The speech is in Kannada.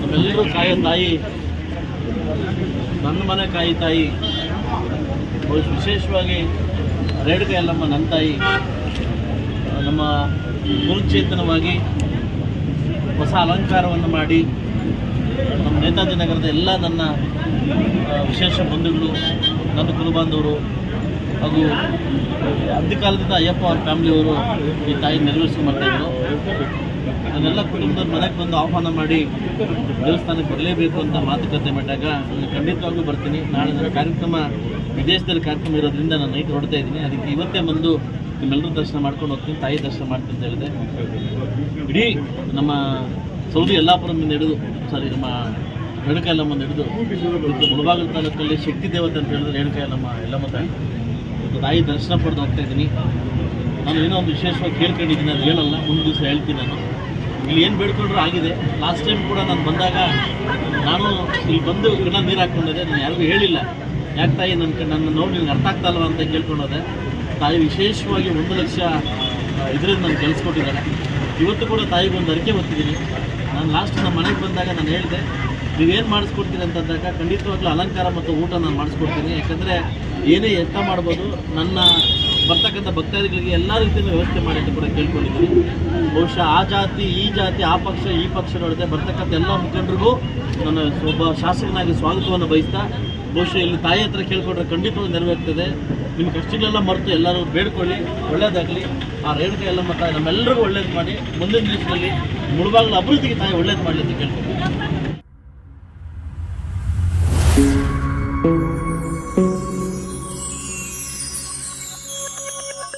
ನಮ್ಮೆಲ್ಲರೂ ಕಾಯೋ ತಾಯಿ, ನನ್ನ ಮನೆ ಕಾಯಿ ತಾಯಿ ವಿಶೇಷವಾಗಿ ರೇಣುಕ ಅಲ್ಲಮ್ಮ ನನ್ನ ತಾಯಿ, ನಮ್ಮ ಗುರುಚೇತನವಾಗಿ ಹೊಸ ಅಲಂಕಾರವನ್ನು ಮಾಡಿ ನಮ್ಮ ನೇತಾಜಿ ನಗರದ ಎಲ್ಲ ನನ್ನ ವಿಶೇಷ ಬಂಧುಗಳು, ನನ್ನ ಕುಲಬಾಂಧವರು ಹಾಗೂ ಅಧಿಕಾಲದಿಂದ ಅಯ್ಯಪ್ಪ ಅವ್ರ ಫ್ಯಾಮಿಲಿಯವರು ಈ ತಾಯಿ ನೆರವೇರಿಸ್ಕೊಂಡು ಬರ್ತಾಯಿದ್ರು ಕುಟುಂಬದ ಮನೆಗೆ ಬಂದು ಆಹ್ವಾನ ಮಾಡಿ ದೇವಸ್ಥಾನಕ್ಕೆ ಬರಲೇಬೇಕು ಅಂತ ಮಾತುಕತೆ ಮಾಡಿದಾಗ ನಾನು ಖಂಡಿತವಾಗ್ಲೂ ಬರ್ತೀನಿ. ನಾಳೆ ನನ್ನ ಕಾರ್ಯಕ್ರಮ, ವಿದೇಶದಲ್ಲಿ ಕಾರ್ಯಕ್ರಮ ಇರೋದ್ರಿಂದ ನಾನು ನೈಟ್ ಹೊರಡ್ತಾ ಇದ್ದೀನಿ. ಅದಕ್ಕೆ ಇವತ್ತೇ ಬಂದು ನಿಮ್ಮೆಲ್ಲರೂ ದರ್ಶನ ಮಾಡ್ಕೊಂಡು ಹೋಗ್ತೀನಿ. ತಾಯಿ ದರ್ಶನ ಮಾಡ್ತೀನಿ ಅಂತ ಹೇಳಿದೆ. ಇಡೀ ನಮ್ಮ ಸೌದಿ ಯಲ್ಲಾಪುರಮಿಂದ ಹಿಡಿದು ಸಾರಿ ನಮ್ಮ ರೇಣುಕಾಯಲ್ಲಮ್ಮನ ಹಿಡಿದು ಮುಳಬಾಗಿಲು ತಾಲೂಕಲ್ಲಿ ಶಕ್ತಿ ದೇವತೆ ಅಂತ ಹೇಳಿದ್ರೆ ರೇಣುಕಾಯಲ್ಲಮ್ಮ ಯಲ್ಲಮ್ಮ ತಾಯಿ. ತಾಯಿ ದರ್ಶನ ಪಡೆದು ಹೋಗ್ತಾ ಇದ್ದೀನಿ. ನಾನು ಏನೋ ಒಂದು ವಿಶೇಷವಾಗಿ ಕೇಳ್ಕೊಂಡಿದ್ದೀನಿ, ಅದು ಹೇಳಲ್ಲ. ಒಂದು ದಿವಸ ಹೇಳ್ತೀನಿ ನಾನು. ಇಲ್ಲಿ ಏನು ಬೇಡ್ಕೊಂಡ್ರು ಆಗಿದೆ. ಲಾಸ್ಟ್ ಟೈಮ್ ಕೂಡ ನಾನು ಬಂದಾಗ ನಾನು ಇಲ್ಲಿ ಬಂದು ಗಿಡ ನೀರು ಹಾಕ್ಕೊಂಡಿದ್ದೆ. ನಾನು ಯಾರಿಗೂ ಹೇಳಿಲ್ಲ. ಯಾಕೆ ತಾಯಿ ನನ್ನ ನನ್ನ ನೋಡಿ ನಿನ್ಗೆ ಅರ್ಥ ಆಗ್ತಾಯಿಲ್ಲ ಅಂತ ಕೇಳ್ಕೊಂಡೋದೆ. ತಾಯಿ ವಿಶೇಷವಾಗಿ ಒಂದು ಲಕ್ಷ ಇದರಿಂದ ನಾನು ಕಲಿಸ್ಕೊಟ್ಟಿದ್ದಾಳೆ ಇವತ್ತು ಕೂಡ ತಾಯಿಗೆ ಒಂದು ಅರಿಕೆ ಹೊತ್ತಿದ್ದೀನಿ. ನಾನು ಲಾಸ್ಟ್ ನಮ್ಮ ಮನೆಗೆ ಬಂದಾಗ ನಾನು ಹೇಳಿದೆ ನೀವೇನು ಮಾಡಿಸ್ಕೊಡ್ತೀನಿ ಅಂತಂದಾಗ ಖಂಡಿತವಾಗ್ಲೂ ಅಲಂಕಾರ ಮತ್ತು ಊಟ ನಾನು ಮಾಡಿಸ್ಕೊಡ್ತೀನಿ. ಯಾಕಂದರೆ ಏನೇ ಎತ್ತ ಮಾಡ್ಬೋದು, ನನ್ನ ಬರ್ತಕ್ಕಂಥ ಭಕ್ತಾದಿಗಳಿಗೆ ಎಲ್ಲ ರೀತಿಯಿಂದ ವ್ಯವಸ್ಥೆ ಮಾಡಿ ಅಂತ ಕೂಡ ಕೇಳ್ಕೊಂಡಿದ್ದೀನಿ. ಬಹುಶಃ ಆ ಜಾತಿ, ಈ ಜಾತಿ, ಆ ಪಕ್ಷ, ಈ ಪಕ್ಷ ನೋಡದೆ ಬರ್ತಕ್ಕಂಥ ಎಲ್ಲ ಮುಖಂಡರಿಗೂ ನನ್ನ ಒಬ್ಬ ಶಾಸಕನಾಗಿ ಸ್ವಾಗತವನ್ನು ಬಯಸ್ತಾ, ಬಹುಶಃ ಇಲ್ಲಿ ತಾಯಿ ಹತ್ರ ಕೇಳ್ಕೊಂಡ್ರೆ ಖಂಡಿತವಾಗಿ ನೆರವೇರ್ತದೆ. ನಿಮ್ಮ ಕಷ್ಟಗಳೆಲ್ಲ ಮರೆತು ಎಲ್ಲರೂ ಬೇಡ್ಕೊಳ್ಳಿ, ಒಳ್ಳೇದಾಗಲಿ. ಆ ರೇಣುಕ ಎಲ್ಲ ಮತ ನಮ್ಮೆಲ್ಲರಿಗೂ ಒಳ್ಳೇದು ಮಾಡಿ, ಮುಂದಿನ ದಿವಸದಲ್ಲಿ ಮುಳುಬಾಗಿಲು ಅಭಿವೃದ್ಧಿಗೆ ತಾಯಿ ಒಳ್ಳೇದು ಮಾಡಲಿ ಅಂತ ಕೇಳ್ಕೊಳ್ತೀನಿ